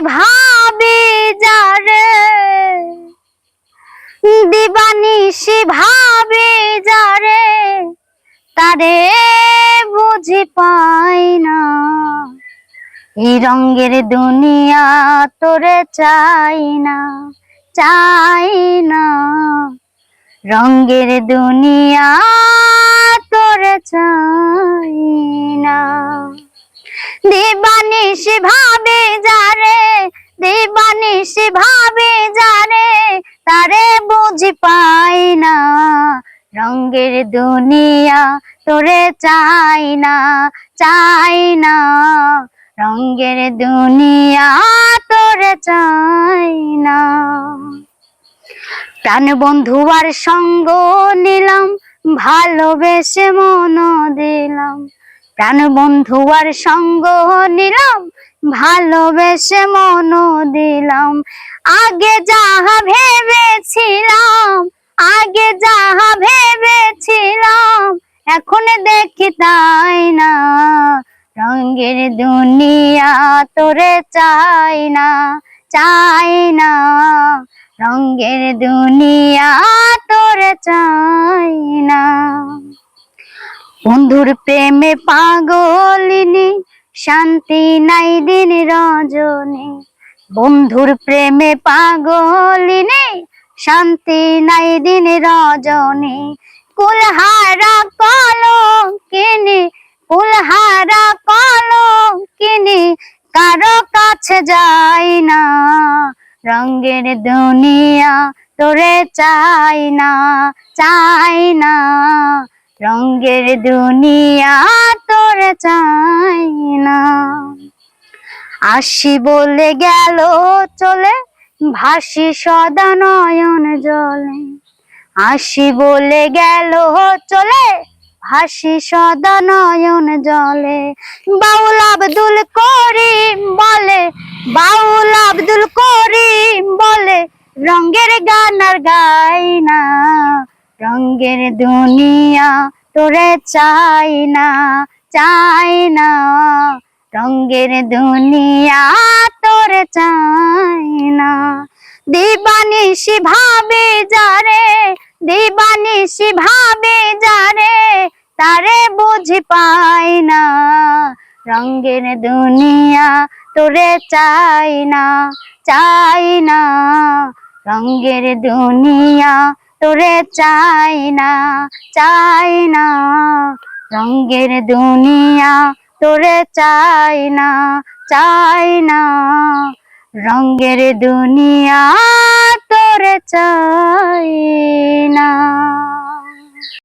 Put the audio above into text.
ভাবে যারে। দিবানিশি ভাবে যারে, তারে বুঝি পাই না। এই রঙের দুনিয়া তোরে চাই না চাই না। রঙের দুনিয়া তোরে চাই না। দিবানিশ ভাবে বুঝি পাই না। রঙ্গের দুনিয়া তোরে চাই না চাই না। রঙের দুনিয়া তোরে চাই না। প্রাণ বন্ধু আর সঙ্গ নিলাম, ভালোবেসে মন দিলাম। প্রাণ বন্ধু আর সঙ্গ নিলাম, ভালোবেসে মন দিলাম। আগে যাহা ভেবেছিলাম দেখি তাই না, রঙের দুনিয়া তোরে চাই না চাই না, রঙের দুনিয়া তোরে চাই না। বন্ধুর প্রেমে পাগলিনী, শান্তি নাই দিন রজনী। বন্ধুর প্রেমে পাগলিনী, শান্তি নাই দিন রজনী। কুলহারা কলঙ্কিনী না, রঙের দুনিয়া তোরে চাই না চাই না। রঙের দুনিয়া তোরে চাই না। আসি বলে গেল চলে, ভাসি সদা নয়ন জলে আসি বলে গেল চলে, ভাসি সদা নয়ন জলে বাউল আব্দুল করিম বলে রঙের দুনিয়া তোরে চাই না চাই না। রঙের দুনিয়া তোরে চাই না। দিবানিশি ভাবে যারে দিবানিশি ভাবে যারে, তারে বুঝি পাই না। রঙ্গের দুনিয়া তোরে চাই না চাই না। রঙের দুনিয়া তোরে চাই না চাই না। রঙ্গের দুনিয়া তোরে চাই না চাই না। রঙ্গের দুনিয়া তোরে চাই না।